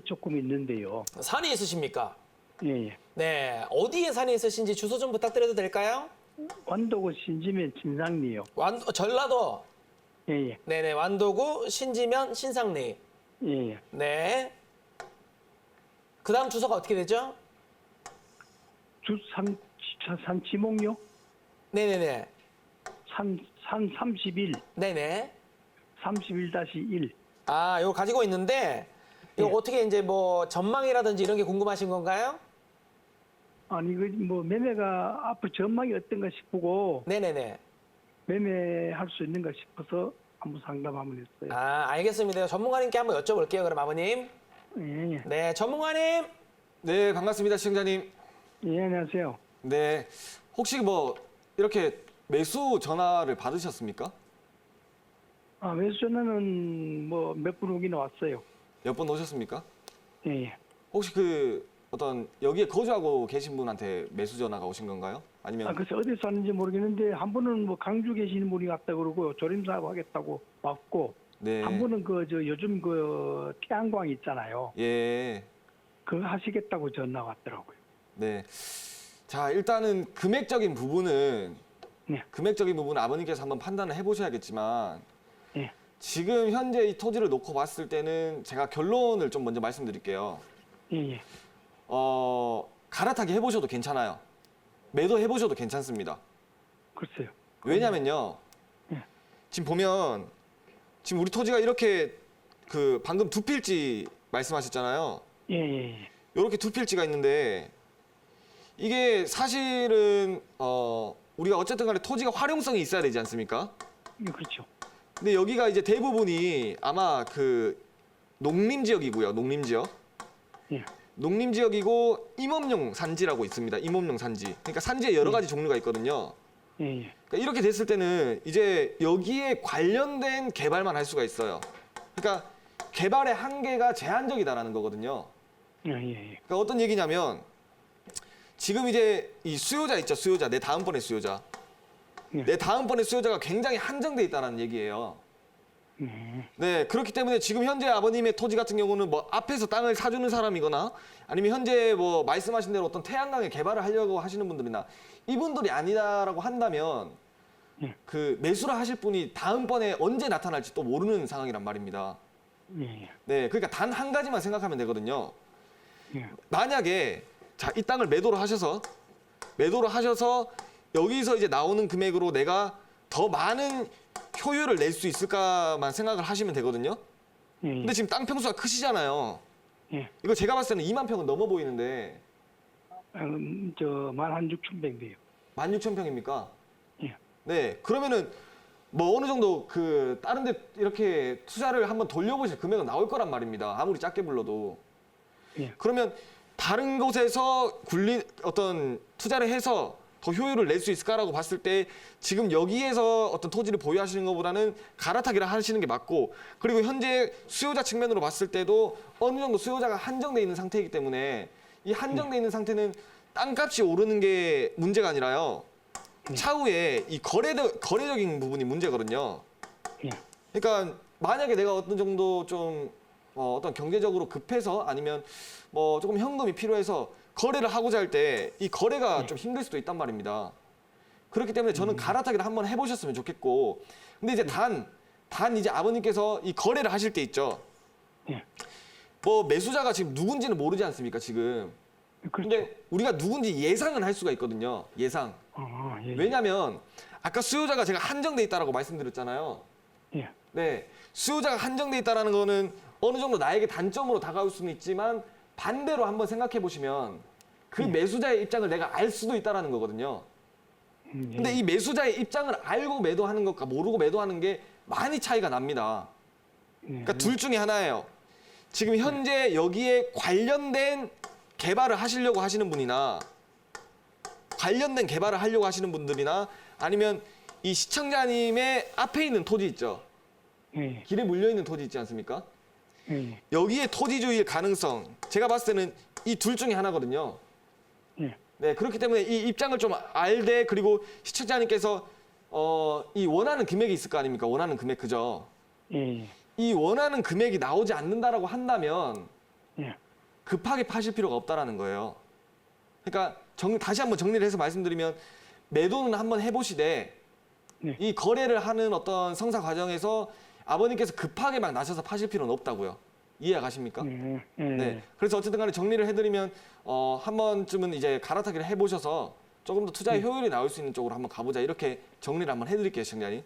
산이 조금 있는데요. 산이 있으십니까? 예, 예. 네. 어디에 산이 있으신지 주소 좀 부탁드려도 될까요? 완도구 신지면 진상리요. 완 어, 전라도. 예, 예. 네네. 완도구 신지면 신상리. 예, 예. 네. 그다음 주소가 어떻게 되죠? 주산 산 지목요? 네네네. 산, 산 31, 네네. 31-1. 아, 이거 가지고 있는데 이거 예. 어떻게 이제 뭐 전망이라든지 이런 게 궁금하신 건가요? 아니, 그, 뭐, 매매가 앞으로 전망이 어떤가 싶고, 네네네. 매매할 수 있는가 싶어서 한번 상담 한번 했어요. 아, 알겠습니다. 전문가님께 한번 여쭤볼게요. 그럼 아버님. 예, 예. 네, 전문가님. 네, 반갑습니다, 시청자님. 예, 안녕하세요. 네, 혹시 뭐 이렇게 매수 전화를 받으셨습니까? 아, 매수 전화는 뭐 몇 분 오긴 왔어요. 몇 번 오셨습니까? 예, 예. 혹시 그 어떤 여기에 거주하고 계신 분한테 매수 전화가 오신 건가요? 아니면 아, 글쎄 어디서 왔는지 모르겠는데 한 분은 뭐 강주 계시는 분이 왔다 그러고 조림 사업 하겠다고 왔고 네, 한 분은 그 저 요즘 그 태양광 있잖아요. 예, 그거 하시겠다고 전화 왔더라고요. 네. 자, 일단은 금액적인 부분은 네. 금액적인 부분은 아버님께서 한번 판단을 해 보셔야겠지만 예. 지금 현재 이 토지를 놓고 봤을 때는 제가 결론을 좀 먼저 말씀드릴게요. 예, 예. 어, 갈아타기 해보셔도 괜찮아요. 매도 해보셔도 괜찮습니다. 글쎄요. 왜냐면요. 예. 지금 보면 지금 우리 토지가 이렇게 그 방금 두 필지 말씀하셨잖아요. 예, 예, 예. 이렇게 두 필지가 있는데 이게 사실은 어 우리가 어쨌든 간에 토지가 활용성이 있어야 되지 않습니까? 예, 그렇죠. 근데 여기가 이제 대부분이 아마 그 농림 지역이고요. 농림 지역. 예. 농림 지역이고 임업용 산지라고 있습니다. 임업용 산지. 그러니까 산지에 여러 가지 종류가 있거든요. 예, 예. 그러니까 이렇게 됐을 때는 이제 여기에 관련된 개발만 할 수가 있어요. 그러니까 개발의 한계가 제한적이다라는 거거든요. 예, 예, 예. 그러니까 어떤 얘기냐면 지금 이제 이 수요자 있죠, 수요자. 내 다음번에 수요자. 예. 내 다음번에 수요자가 굉장히 한정돼 있다는 얘기예요. 예. 네, 그렇기 때문에 지금 현재 아버님의 토지 같은 경우는 뭐 앞에서 땅을 사주는 사람이거나 아니면 현재 뭐 말씀하신 대로 어떤 태양광에 개발을 하려고 하시는 분들이나 이분들이 아니다라고 한다면 예. 그 매수를 하실 분이 다음번에 언제 나타날지 또 모르는 상황이란 말입니다. 예, 예. 네, 그러니까 단 한 가지만 생각하면 되거든요. 예. 만약에 자, 이 땅을 매도를 하셔서 매도를 하셔서 여기서 이제 나오는 금액으로 내가 더 많은 효율을 낼 수 있을까만 생각을 하시면 되거든요. 예, 예. 근데 지금 땅 평수가 크시잖아요. 예. 이거 제가 봤을 때는 2만 평은 넘어 보이는데 음, 저 만 한 6천 평 돼요. 16,000평입니까? 예. 네. 그러면은 뭐 어느 정도 그 다른 데 이렇게 투자를 한번 돌려보실 금액은 나올 거란 말입니다. 아무리 작게 불러도. 예. 그러면 다른 곳에서 굴린 어떤 투자를 해서 더 효율을 낼 수 있을까라고 봤을 때 지금 여기에서 어떤 토지를 보유하시는 것보다는 갈아타기를 하시는 게 맞고 그리고 현재 수요자 측면으로 봤을 때도 어느 정도 수요자가 한정돼 있는 상태이기 때문에 이 한정돼 있는 상태는 땅값이 오르는 게 문제가 아니라요 차후에 이 거래 거래적인 부분이 문제거든요. 예. 그러니까 만약에 내가 어떤 정도 좀 어, 어떤 경제적으로 급해서 아니면 뭐 조금 현금이 필요해서 거래를 하고자 할 때 이 거래가 좀 힘들 수도 있단 말입니다. 그렇기 때문에 저는 갈아타기를 한번 해보셨으면 좋겠고 근데 이제 단, 단 이제 아버님께서 이 거래를 하실 때 있죠. 예. 뭐 매수자가 지금 누군지는 모르지 않습니까 지금. 그렇죠. 근데 우리가 누군지 예상은 할 수가 있거든요. 예상. 어, 예, 예. 왜냐면 아까 수요자가 제가 한정돼 있다라고 말씀드렸잖아요. 예. 네, 수요자가 한정돼 있다라는 거는 어느 정도 나에게 단점으로 다가올 수는 있지만 반대로 한번 생각해 보시면 그 매수자의 입장을 내가 알 수도 있다라는 거거든요. 음, 예. 근데 이 매수자의 입장을 알고 매도하는 것과 모르고 매도하는 게 많이 차이가 납니다. 예. 그러니까 둘 중에 하나예요. 지금 현재 여기에 관련된 개발을 하시려고 하시는 분이나 관련된 개발을 하려고 하시는 분들이나 아니면 이 시청자님의 앞에 있는 토지 있죠. 예. 길에 물려 있는 토지 있지 않습니까? 예. 여기에 토지주의의 가능성 제가 봤을 때는 이 둘 중에 하나거든요. 예. 네 그렇기 때문에 이 입장을 좀 알되 그리고 시청자님께서 어, 이 원하는 금액이 있을 거 아닙니까? 원하는 금액 그죠? 예. 이 원하는 금액이 나오지 않는다라고 한다면 예. 급하게 파실 필요가 없다라는 거예요. 그러니까 정, 다시 한번 정리를 해서 말씀드리면 매도는 한번 해보시되 네. 이 거래를 하는 어떤 성사 과정에서 아버님께서 급하게 막 나셔서 파실 필요는 없다고요. 이해 가십니까? 네. 네. 네. 그래서 어쨌든 간에 정리를 해드리면 어, 한 번쯤은 이제 갈아타기를 해보셔서 조금 더 투자의 효율이 나올 수 있는 쪽으로 한번 가보자 이렇게 정리를 한번 해드릴게요, 시청자님.